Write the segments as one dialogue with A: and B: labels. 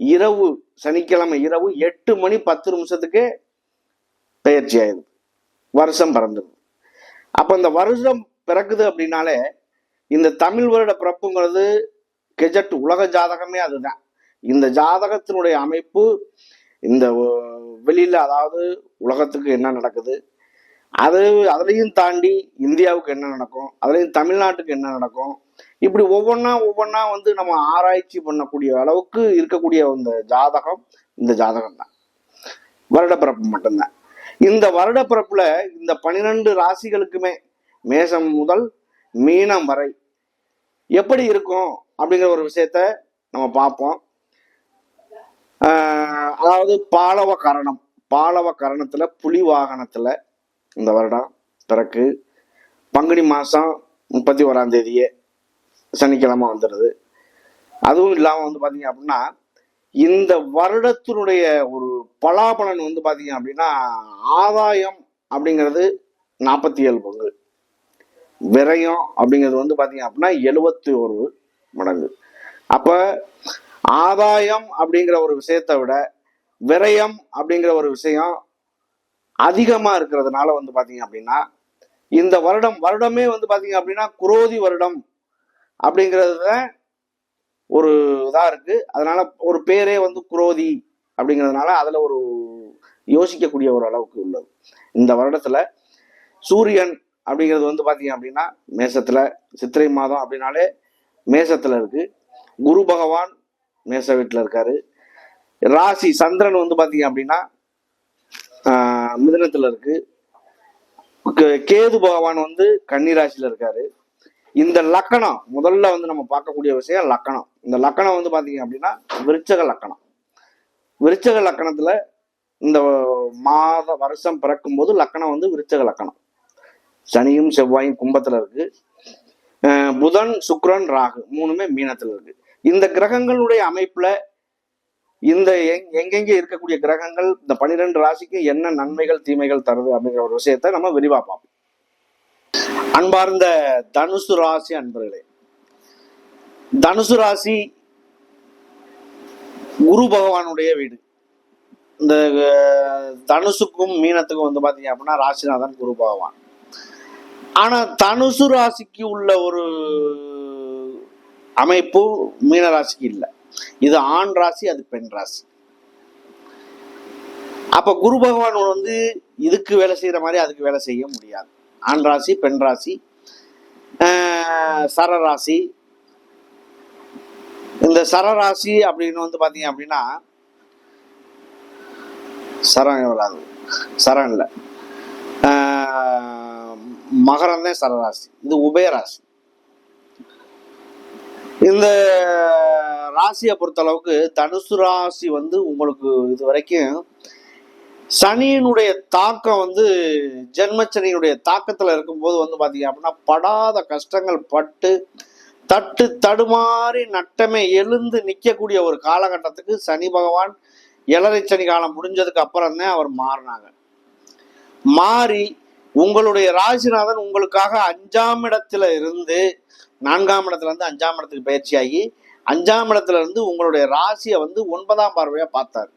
A: இரவு சனிக்கிழமை இரவு எட்டு மணி பத்து நிமிஷத்துக்கு பயிற்சி ஆயிடுது. வருஷம் பிறந்தது அப்போ இந்த வருஷம் பிறக்குது அப்படின்னாலே இந்த தமிழ் வருட பிறப்புங்கிறது கெஜட் உலக ஜாதகமே அதுதான். இந்த ஜாதகத்தினுடைய அமைப்பு இந்த வெளியில் அதாவது உலகத்துக்கு என்ன நடக்குது அது அதுலேயும் தாண்டி இந்தியாவுக்கு என்ன நடக்கும் அதுலேயும் தமிழ்நாட்டுக்கு என்ன நடக்கும் இப்படி ஒவ்வொன்றா ஒவ்வொன்றா வந்து நம்ம ஆராய்ச்சி பண்ணக்கூடிய அளவுக்கு இருக்கக்கூடிய இந்த ஜாதகம் இந்த ஜாதகம் தான் வருடப்பிறப்பு மட்டும்தான். இந்த வருடப்பிறப்புல இந்த பனிரெண்டு ராசிகளுக்குமே மேசம் முதல் மீனம் வரை எப்படி இருக்கும் அப்படிங்கிற ஒரு விஷயத்த நம்ம பார்ப்போம். அதாவது பாலவ கரணம் பாலவ கரணத்துல புலி வாகனத்துல இந்த வருடம் பிறக்கு பங்குனி மாசம் முப்பத்தி ஓராம் தேதியே சனிக்கிழமை வந்துடுது. அதுவும் இல்லாமல் வந்து பார்த்தீங்க அப்படின்னா இந்த வருடத்தினுடைய ஒரு பலாபலன் வந்து பார்த்தீங்க அப்படின்னா ஆதாயம் அப்படிங்கிறது நாற்பத்தி ஏழு பங்கு. விரயம் அப்படிங்கிறது வந்து பார்த்தீங்க அப்படின்னா எழுபத்தி ஒரு மடங்கு. அப்போ ஆதாயம் அப்படிங்கிற ஒரு விஷயத்தை விட விரயம் அப்படிங்கிற ஒரு விஷயம் அதிகமாக இருக்கிறதுனால வந்து பார்த்தீங்க அப்படின்னா இந்த வருடம் வருடமே வந்து பார்த்தீங்க அப்படின்னா குரோதி வருடம் அப்படிங்கிறது தான் ஒரு இதாக இருக்குது அதனால் ஒரு பேரே வந்து குரோதி அப்படிங்கிறதுனால அதில் ஒரு யோசிக்கக்கூடிய ஒரு அளவுக்கு உள்ளது. இந்த வருடத்தில் சூரியன் அப்படிங்கிறது வந்து பார்த்தீங்க அப்படின்னா மேசத்தில் சித்திரை மாதம் அப்படின்னாலே மேசத்தில் இருக்குது குரு பகவான் மேச வீட்டில் இருக்காரு. ராசி சந்திரன் வந்து பார்த்தீங்க அப்படின்னா மிதனத்தில் இருக்குது கே- கேது பகவான் வந்து கன்னிராசியில் இருக்காரு. இந்த லக்கணம் முதல்ல வந்து நம்ம பார்க்கக்கூடிய விஷயம் லக்கணம். இந்த லக்கணம் வந்து பார்த்தீங்க அப்படின்னா விருச்சக லக்கணம். விருச்சக லக்கணத்துல இந்த மாத வருஷம் பிறக்கும் போது லக்கணம் வந்து விருச்சக லக்கணம். சனியும் செவ்வாயும் கும்பத்துல இருக்கு. புதன் சுக்ரன் ராகு மூணுமே மீனத்துல இருக்கு. இந்த கிரகங்களுடைய அமைப்புல இந்த எங்- எங்கெங்க இருக்கக்கூடிய கிரகங்கள் இந்த பனிரெண்டு ராசிக்கு என்ன நன்மைகள் தீமைகள் தருது அப்படிங்கிற ஒரு விஷயத்த நம்ம விரிவா பார்ப்போம். அன்பார்ந்த தனுசு ராசி அன்பர்களே தனுசு ராசி குரு பகவானுடைய வீடு. இந்த தனுசுக்கும் மீனத்துக்கும் வந்து பாத்தீங்க அப்படின்னா ராசிநாதன் குரு பகவான். ஆனா தனுசு ராசிக்கு உள்ள ஒரு அமைப்பு மீன ராசிக்கு இல்லை. இது ஆண் ராசி அது பெண் ராசி. அப்ப குரு பகவான் வந்து இதுக்கு வேலை செய்யற மாதிரி அதுக்கு வேலை செய்ய முடியாது. ஆண் ராசி பெண் ராசி ஆஹ் சரராசி. இந்த சரராசி அப்படின்னு வந்து பார்த்தீங்க அப்படின்னா சரம் வராது சரம் இல்லை. மகரம் தான் சரராசி. இது உபயராசி இந்த ராசியை பொறுத்த அளவுக்கு தனுசு ராசி வந்து உங்களுக்கு இது வரைக்கும் சனியினுடைய தாக்கம் வந்து ஜென்மச்சனியினுடைய தாக்கத்தில் இருக்கும்போது வந்து பார்த்தீங்க அப்படின்னா படாத கஷ்டங்கள் பட்டு தட்டு தடுமாறி நட்டமே எழுந்து நிற்கக்கூடிய ஒரு காலகட்டத்துக்கு சனி பகவான் எழறை சனி காலம் முடிஞ்சதுக்கு அப்புறம் தான் அவர் மாறினாங்க. மாறி உங்களுடைய ராசிநாதன் உங்களுக்காக அஞ்சாம் இடத்துல இருந்து நான்காம் இடத்துல இருந்து அஞ்சாம் இடத்துக்கு பயிற்சியாகி அஞ்சாம் இடத்துல இருந்து உங்களுடைய ராசியை வந்து ஒன்பதாம் பார்வையாக பார்த்தாரு.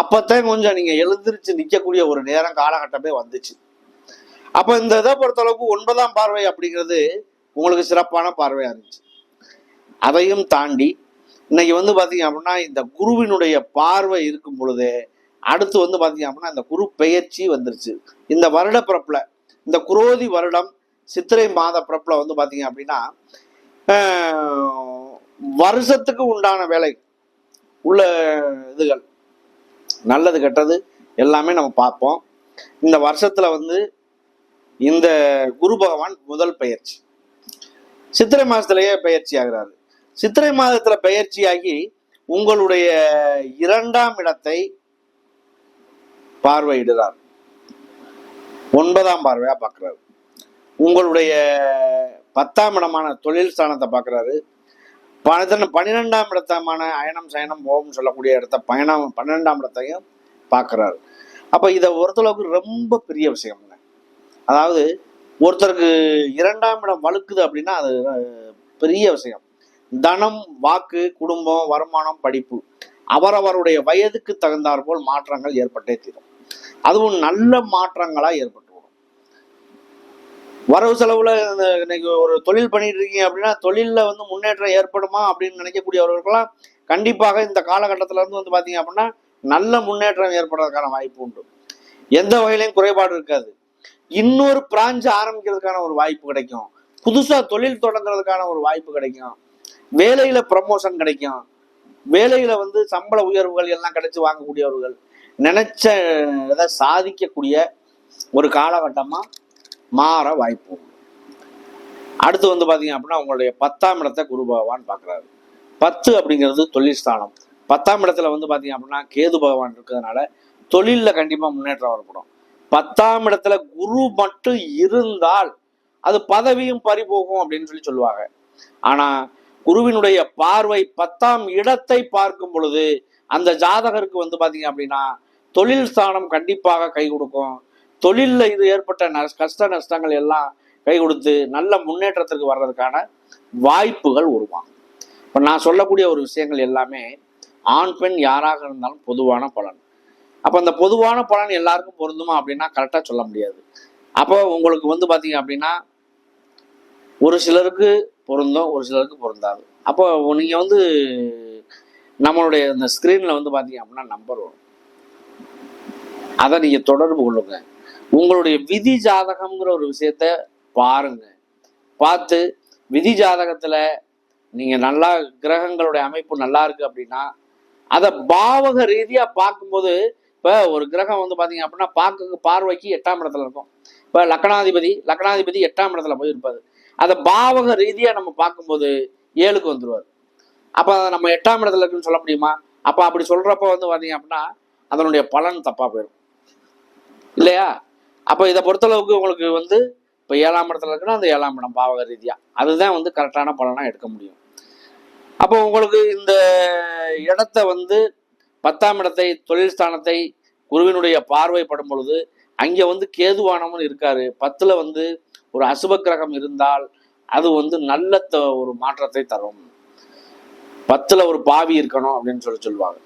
A: அப்பத்தான் கொஞ்சம் நீங்க எழுந்திருச்சு நிக்கக்கூடிய ஒரு நேரம் காலகட்டமே வந்துச்சு. அப்ப இந்த இதை பொறுத்தளவுக்கு ஒன்பதாம் பார்வை அப்படிங்கிறது உங்களுக்கு சிறப்பான பார்வையா இருந்துச்சு. அதையும் தாண்டி இன்னைக்கு வந்து பாத்தீங்க அப்படின்னா இந்த குருவினுடைய பார்வை இருக்கும் பொழுது அடுத்து வந்து பாத்தீங்க அப்படின்னா இந்த குரு பெயர்ச்சி வந்துருச்சு. இந்த வருட பிறப்புல இந்த குரோதி வருடம் சித்திரை மாத பிறப்புல வந்து பாத்தீங்க அப்படின்னா வருஷத்துக்கு உண்டான வேலை உள்ள இதுகள். நல்லது கெட்டது எல்லாமே நம்ம பார்ப்போம். இந்த வருஷத்துல வந்து இந்த குரு பகவான் முதல் பயிற்சி சித்திரை மாதத்திலேயே பயிற்சி ஆகிறாரு. சித்திரை மாதத்துல பயிற்சியாகி உங்களுடைய இரண்டாம் இடத்தை பார்வையிடுறார். ஒன்பதாம் பார்வையா பார்க்கிறாரு. உங்களுடைய பத்தாம் இடமான தொழில் ஸ்தானத்தை பார்க்குறாரு. பனிரெண்டு பன்னிரெண்டாம் இடத்தமான அயனம் சயனம் ஓம் சொல்லக்கூடிய இடத்த பயணம் பன்னிரெண்டாம் இடத்தையும் பார்க்குறாரு. அப்போ இதை ஒருத்தளவுக்கு ரொம்ப பெரிய விஷயம்ங்க. அதாவது ஒருத்தருக்கு இரண்டாம் இடம் வலுக்குது அப்படின்னா அது பெரிய விஷயம். தனம் வாக்கு குடும்பம் வருமானம் படிப்பு. அவரவருடைய வயதுக்கு தகுந்தாற்போல் மாற்றங்கள் ஏற்பட்டே தீரும். அதுவும் நல்ல மாற்றங்களாக ஏற்பட்டு வரவு செலவுல இந்த இன்னைக்கு ஒரு தொழில் பண்ணிட்டு இருக்கீங்க அப்படின்னா தொழில்ல வந்து முன்னேற்றம் ஏற்படுமா அப்படின்னு நினைக்கக்கூடியவர்களுக்கெல்லாம் கண்டிப்பாக இந்த காலகட்டத்துல இருந்து வந்து பாத்தீங்க அப்படின்னா நல்ல முன்னேற்றம் ஏற்படுறதுக்கான வாய்ப்பு உண்டு. எந்த வகையிலையும் குறைபாடு இருக்காது. இன்னொரு பிரான்ச் ஆரம்பிக்கிறதுக்கான ஒரு வாய்ப்பு கிடைக்கும். புதுசா தொழில் தொடங்குறதுக்கான ஒரு வாய்ப்பு கிடைக்கும். வேலையில ப்ரமோஷன் கிடைக்கும். வேலையில வந்து சம்பள உயர்வுகள் எல்லாம் கிடைச்சு வாங்கக்கூடியவர்கள் நினைச்ச இதை சாதிக்கக்கூடிய ஒரு காலகட்டமா மாற வாய்ப்பு. உண்டு. அடுத்து வந்து பார்த்தீங்க அப்படின்னா உங்களுடைய பத்தாம் இடத்தை குரு பகவான் பார்க்குறாரு பத்து அப்படிங்கிறது தொழில் ஸ்தானம். பத்தாம் இடத்துல வந்து பார்த்தீங்க அப்படின்னா கேது பகவான் இருக்கிறதுனால தொழிலில் கண்டிப்பாக முன்னேற்றம் வரப்படும் பத்தாம் இடத்துல குரு மட்டும் இருந்தால் அது பதவியும் பறிபோகும் அப்படின்னு சொல்லி சொல்லுவாங்க. ஆனால் குருவினுடைய பார்வை பத்தாம் இடத்தை பார்க்கும் பொழுது அந்த ஜாதகருக்கு வந்து பார்த்தீங்க அப்படின்னா தொழில் ஸ்தானம் கண்டிப்பாக கை கொடுக்கும். தொழிலில் இது ஏற்பட்ட ந கஷ்ட நஷ்டங்கள் எல்லாம் கை கொடுத்து நல்ல முன்னேற்றத்திற்கு வர்றதுக்கான வாய்ப்புகள் உருவாகும். இப்போ நான் சொல்லக்கூடிய ஒரு விஷயங்கள் எல்லாமே ஆண் பெண் யாராக இருந்தாலும் பொதுவான பலன். அப்போ அந்த பொதுவான பலன் எல்லாருக்கும் பொருந்துமா அப்படின்னா கரெக்டாக சொல்ல முடியாது. அப்போ உங்களுக்கு வந்து பார்த்தீங்க அப்படின்னா ஒரு சிலருக்கு பொருந்தும் ஒரு சிலருக்கு பொருந்தாது. அப்போ நீங்கள் வந்து நம்மளுடைய இந்த ஸ்க்ரீனில் வந்து பார்த்தீங்க அப்படின்னா நம்பர் வரும். அதை நீங்கள் தொடர்பு கொள்ளுங்கள் உங்களுடைய விதி ஜாதகம்ங்கிற ஒரு விஷயத்த பாருங்க. பார்த்து விதி ஜாதகத்தில் நீங்கள் நல்லா கிரகங்களுடைய அமைப்பு நல்லா இருக்கு அப்படின்னா அதை பாவக ரீதியாக பார்க்கும்போது இப்போ ஒரு கிரகம் வந்து பார்த்தீங்க அப்படின்னா பார்க்க பார்வைக்கு எட்டாம் இடத்துல இருக்கும். இப்போ லக்னாதிபதி லக்னாதிபதி எட்டாம் இடத்துல போய் இருப்பாரு அதை பாவக ரீதியாக நம்ம பார்க்கும்போது ஏழுக்கு வந்துருவார். அப்போ நம்ம எட்டாம் இடத்துல இருக்குன்னு சொல்ல முடியுமா? அப்போ அப்படி சொல்கிறப்ப வந்து பார்த்தீங்க அப்படின்னா அதனுடைய பலன் தப்பாக போயிடும் இல்லையா? அப்போ இதை பொறுத்தளவுக்கு உங்களுக்கு வந்து இப்போ ஏழாம் இடத்துல இருக்கணும் அந்த ஏழாம் இடம் பாவக ரீதியாக அதுதான் வந்து கரெக்டான பலனாக எடுக்க முடியும். அப்போ உங்களுக்கு இந்த இடத்த வந்து பத்தாம் இடத்தை தொழில் ஸ்தானத்தை குருவினுடைய பார்வைப்படும் பொழுது அங்கே வந்து கேதுவானவன் இருக்காரு. பத்தில் வந்து ஒரு அசுப கிரகம் இருந்தால் அது வந்து நல்ல த- ஒரு மாற்றத்தை தரும். பத்தில் ஒரு பாவி இருக்கணும் அப்படின்னு சொல்லி சொல்லுவாங்க.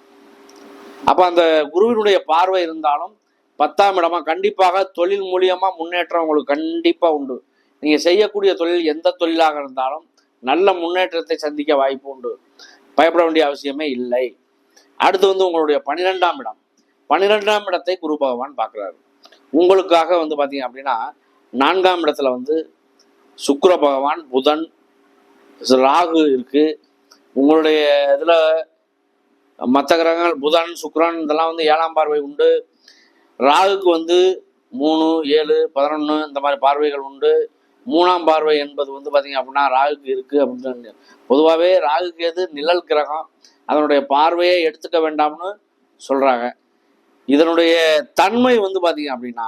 A: அப்போ அந்த குருவினுடைய பார்வை இருந்தாலும் பத்தாம் இடமா? கண்டிப்பாக தொழில் மூலியமா முன்னேற்றம் உங்களுக்கு கண்டிப்பா உண்டு. நீங்க செய்யக்கூடிய தொழில் எந்த தொழிலாக இருந்தாலும் நல்ல முன்னேற்றத்தை சந்திக்க வாய்ப்பு உண்டு. பயப்பட வேண்டிய அவசியமே இல்லை. அடுத்து வந்து உங்களுடைய பன்னிரெண்டாம் இடம். பன்னிரெண்டாம் இடத்தை குரு பகவான் பார்க்குறாரு. உங்களுக்காக வந்து பார்த்தீங்க அப்படின்னா நான்காம் இடத்துல வந்து சுக்கர பகவான் புதன் ராகு இருக்கு. உங்களுடைய இதில் மற்ற கிரகங்கள் புதன் சுக்ரன் இதெல்லாம் வந்து ஏழாம் பார்வை உண்டு. ராகுக்கு வந்து மூணு ஏழு பதினொன்று இந்த மாதிரி பார்வைகள் உண்டு. மூணாம் பார்வை என்பது வந்து பார்த்தீங்க அப்படின்னா ராகுக்கு இருக்குது அப்படின்னு பொதுவாகவே ராகுக்கு எது? நிழல் கிரகம். அதனுடைய பார்வையை எடுத்துக்க வேண்டாம்னு சொல்கிறாங்க இதனுடைய தன்மை வந்து பார்த்தீங்க அப்படின்னா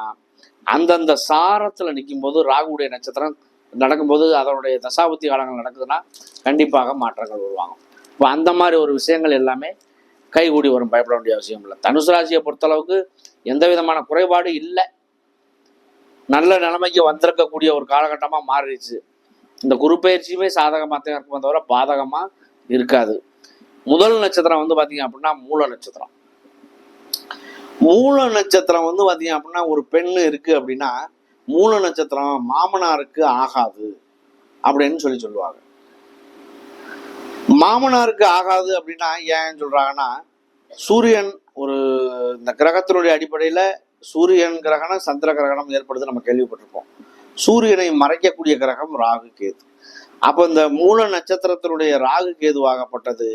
A: அந்தந்த சாரத்தில் நிற்கும்போது ராகுடைய நட்சத்திரம் நடக்கும்போது அதனுடைய தசாபுத்தி காலங்கள் நடக்குதுன்னா கண்டிப்பாக மாற்றங்கள் வருவாங்க இப்போ அந்த மாதிரி ஒரு விஷயங்கள் எல்லாமே
B: கைகூடி வரும் பயப்பட வேண்டிய அவசியம் இல்லை. தனுசு ராசியை பொறுத்தளவுக்கு எந்த விதமான குறைபாடு இல்லை. நல்ல நிலைமைக்கு வந்திருக்கக்கூடிய ஒரு காலகட்டமாக மாறிடுச்சு. இந்த குரு பயிற்சியுமே சாதகமாக தான் இருக்குமே தவிர பாதகமாக இருக்காது. முதல் நட்சத்திரம் வந்து பார்த்தீங்க அப்படின்னா மூல நட்சத்திரம். மூல நட்சத்திரம் வந்து பார்த்தீங்க அப்படின்னா ஒரு பெண் இருக்குது அப்படின்னா மூல நட்சத்திரம் மாமனாருக்கு ஆகாது அப்படின்னு சொல்லி சொல்லுவாங்க. மாமனாருக்கு ஆகாது அப்படின்னா ஏன் சொல்றாங்கன்னா சூரியன் ஒரு இந்த கிரகத்தினுடைய அடிப்படையில சூரியன் கிரகணம் சந்திர கிரகணம் ஏற்படுது நம்ம கேள்விப்பட்டிருப்போம். சூரியனை மறைக்கக்கூடிய கிரகம் ராகு கேது. அப்போ இந்த மூல நட்சத்திரத்தினுடைய ராகு கேதுவாகப்பட்டது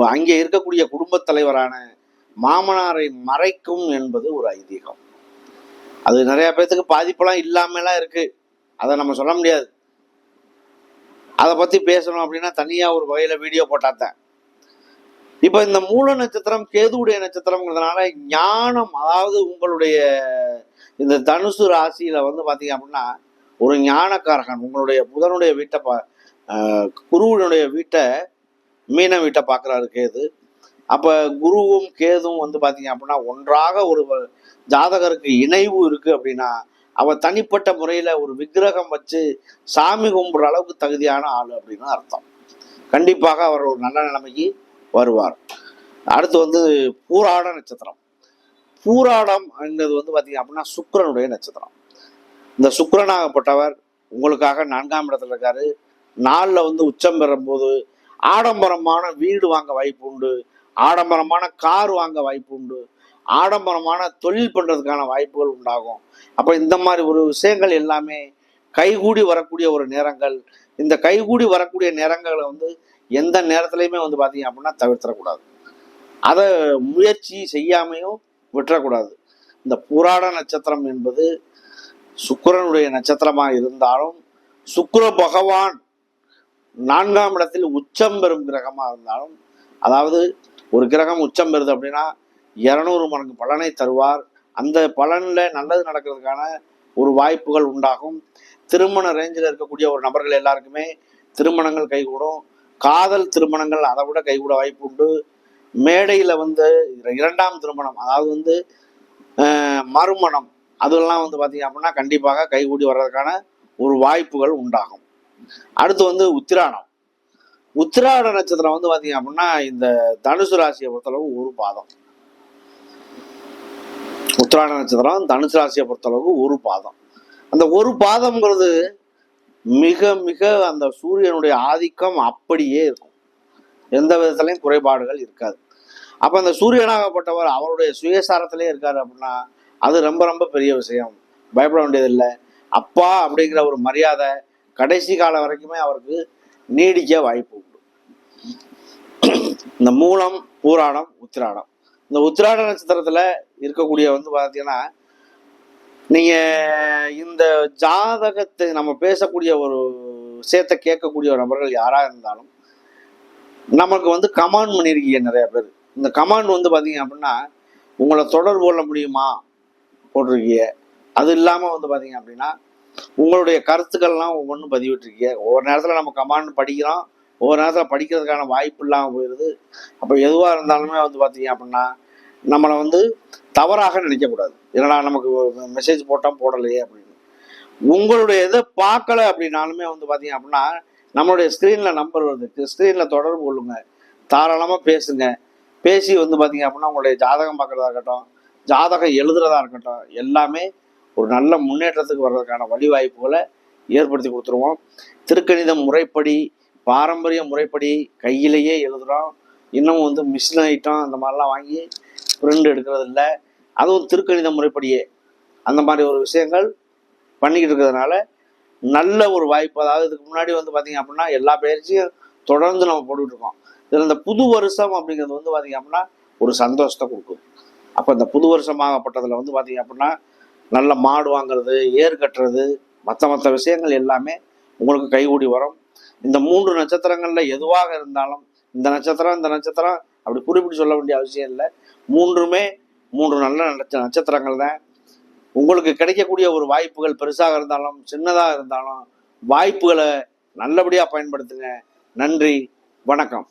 B: அங்கே இருக்கக்கூடிய குடும்பத் தலைவரான மாமனாரை மறைக்கும் என்பது ஒரு ஐதீகம். அது நிறைய பேர்த்துக்கு பாதிப்பெல்லாம் இல்லாமலாம் இருக்கு. அதை நம்ம சொல்ல முடியாது. அதை பற்றி பேசணும் அப்படின்னா தனியாக ஒரு வகையில் வீடியோ போட்டாத்தான். இப்போ இந்த மூல நட்சத்திரம் கேதுவுடைய நட்சத்திரம்ங்கிறதுனால ஞானம் அதாவது உங்களுடைய இந்த தனுசு ராசியில் வந்து பார்த்தீங்க அப்படின்னா ஒரு ஞானக்காரகன் உங்களுடைய புதனுடைய வீட்டை பா குருவினுடைய வீட்டை மீன வீட்டை பார்க்குறாரு கேது. அப்போ குருவும் கேதுவும் வந்து பார்த்தீங்க அப்படின்னா ஒன்றாக ஒரு வ- ஜாதகருக்கு இணைவு இருக்குது அப்படின்னா அவ தனிப்பட்ட முறையில ஒரு விக்கிரகம் வச்சு சாமி கும்பிட்ற அளவுக்கு தகுதியான ஆள் அப்படின்னு அர்த்தம். கண்டிப்பாக அவர் ஒரு நல்ல நிலைமைக்கு வருவார். அடுத்து வந்து பூராட நட்சத்திரம். பூராடம் என்பது வந்து பார்த்தீங்க அப்படின்னா சுக்கரனுடைய நட்சத்திரம். இந்த சுக்கரனாகப்பட்டவர் உங்களுக்காக நான்காம் இடத்துல இருக்காரு. நாளில் வந்து உச்சம் பெறும்போது ஆடம்பரமான வீடு வாங்க வாய்ப்பு உண்டு. ஆடம்பரமான கார் வாங்க வாய்ப்பு உண்டு. ஆடம்பரமான தொழில் பண்ணுறதுக்கான வாய்ப்புகள் உண்டாகும். அப்போ இந்த மாதிரி ஒரு விஷயங்கள் எல்லாமே கைகூடி வரக்கூடிய ஒரு நேரங்கள் இந்த கைகூடி வரக்கூடிய நேரங்களை வந்து எந்த நேரத்துலையுமே வந்து பார்த்தீங்க அப்படின்னா தவிர்த்திடக்கூடாது அதை முயற்சி செய்யாமையும் விட்டுறக்கூடாது. இந்த புராட நட்சத்திரம் என்பது சுக்கிரனுடைய நட்சத்திரமாக இருந்தாலும் சுக்கர பகவான் நான்காம் இடத்தில் உச்சம் பெறும் கிரகமாக இருந்தாலும் அதாவது ஒரு கிரகம் உச்சம் பெறுது அப்படின்னா இருநூறு மடங்கு பலனை தருவார். அந்த பலனில் நல்லது நடக்கிறதுக்கான ஒரு வாய்ப்புகள் உண்டாகும். திருமண ரேஞ்சில் இருக்கக்கூடிய ஒரு நபர்கள் எல்லாருக்குமே திருமணங்கள் கைகூடும். காதல் திருமணங்கள் அதை விட கைகூட வாய்ப்பு உண்டு. மேடையில் வந்து இரண்டாம் திருமணம் அதாவது வந்து மறுமணம் அதெல்லாம் வந்து பார்த்தீங்க அப்படின்னா கண்டிப்பாக கைகூடி வர்றதுக்கான ஒரு வாய்ப்புகள் உண்டாகும். அடுத்து வந்து உத்திராடம். உத்திராட நட்சத்திரம் வந்து பார்த்தீங்க அப்படின்னா இந்த தனுசு ராசியை பொறுத்தளவு ஒரு பாதம். உத்திராட நட்சத்திரம் தனுசு ராசியை பொறுத்தளவுக்கு ஒரு பாதம். அந்த ஒரு பாதம்ங்கிறது மிக மிக அந்த சூரியனுடைய ஆதிக்கம் அப்படியே இருக்கும். எந்த விதத்துலையும் குறைபாடுகள் இருக்காது. அப்போ அந்த சூரியனாகப்பட்டவர் அவருடைய சுயசாரத்திலே இருக்காரு அப்படின்னா அது ரொம்ப ரொம்ப பெரிய விஷயம். பயப்பட வேண்டியதில்லை. அப்பா அப்படிங்கிற ஒரு மரியாதை கடைசி காலம் வரைக்குமே அவருக்கு நீடிக்க வாய்ப்பு உண்டு. இந்த மூலம் பூராடம் உத்திராடம் இந்த உத்திராட நட்சத்திரத்துல இருக்கக்கூடிய வந்து பார்த்தீங்கன்னா நீங்க இந்த ஜாதகத்தை நம்ம பேசக்கூடிய ஒரு விஷயத்தை கேட்கக்கூடிய ஒரு நபர்கள் யாரா இருந்தாலும் நமக்கு வந்து கமாண்ட் பண்ணியிருக்கீங்க நிறைய பேர். இந்த கமாண்ட் வந்து பாத்தீங்க அப்படின்னா உங்களை தொடர்பு கொள்ள முடியுமா போட்டிருக்கீங்க. அது இல்லாம வந்து பாத்தீங்க அப்படின்னா உங்களுடைய கருத்துக்கள்லாம் ஒவ்வொன்றும் பதிவிட்டிருக்கீங்க. ஒவ்வொரு நேரத்துல நம்ம கமாண்ட் படிக்கிறோம். ஒவ்வொரு நேரத்தில் படிக்கிறதுக்கான வாய்ப்பு இல்லாமல் போயிடுது அப்போ எதுவாக இருந்தாலுமே வந்து பார்த்தீங்க அப்படின்னா நம்மளை வந்து தவறாக நினைக்கக்கூடாது. என்னடா நமக்கு மெசேஜ் போட்டால் போடலையே அப்படின்னு உங்களுடைய இதை பார்க்கல அப்படின்னாலுமே வந்து பார்த்தீங்க அப்படின்னா நம்மளுடைய ஸ்க்ரீனில் நம்பர் வருது. ஸ்க்ரீனில் தொடர்பு கொள்ளுங்க. தாராளமாக பேசுங்க. பேசி வந்து பார்த்தீங்க அப்படின்னா உங்களுடைய ஜாதகம் பார்க்குறதா இருக்கட்டும் ஜாதகம் எழுதுறதா இருக்கட்டும் எல்லாமே ஒரு நல்ல முன்னேற்றத்துக்கு வர்றதுக்கான வழிவாய்ப்புகளை ஏற்படுத்தி கொடுத்துருவோம். திருக்கணிதம் முறைப்படி பாரம்பரிய முறைப்படி கையிலேயே எழுதுகிறோம் இன்னமும் வந்து மிஷின் ஐட்டம் அந்த மாதிரிலாம் வாங்கி பிரிண்ட் எடுக்கிறது இல்லை. அதுவும் திருக்கணித முறைப்படியே. அந்த மாதிரி ஒரு விஷயங்கள் பண்ணிக்கிட்டு இருக்கிறதுனால நல்ல ஒரு வாய்ப்பு. அதாவது இதுக்கு முன்னாடி வந்து பார்த்தீங்க அப்படின்னா எல்லா பயிற்சியும் தொடர்ந்து நம்ம போட்டுட்டு இருக்கோம் இதில் இந்த புது வருஷம் அப்படிங்கிறது வந்து பார்த்தீங்க அப்படின்னா ஒரு சந்தோஷத்தை கொடுக்கும். அப்போ இந்த புது வருஷமாகப்பட்டதில் வந்து பார்த்தீங்க அப்படின்னா நல்ல மாடு வாங்குறது ஏர் கட்டுறது மற்ற மற்ற விஷயங்கள் எல்லாமே உங்களுக்கு கைகூடி வரும். இந்த மூன்று நட்சத்திரங்கள்ல எதுவாக இருந்தாலும் இந்த நட்சத்திரம் இந்த நட்சத்திரம் அப்படி குறிப்பிட்டு சொல்ல வேண்டிய அவசியம் இல்லை. மூன்றுமே மூன்று நல்ல நட்ச- நட்சத்திரங்கள் தான். உங்களுக்கு கிடைக்கக்கூடிய ஒரு வாய்ப்புகள் பெருசாக இருந்தாலும் சின்னதாக இருந்தாலும் வாய்ப்புகளை நல்லபடியாக பயன்படுத்துங்க. நன்றி. வணக்கம்.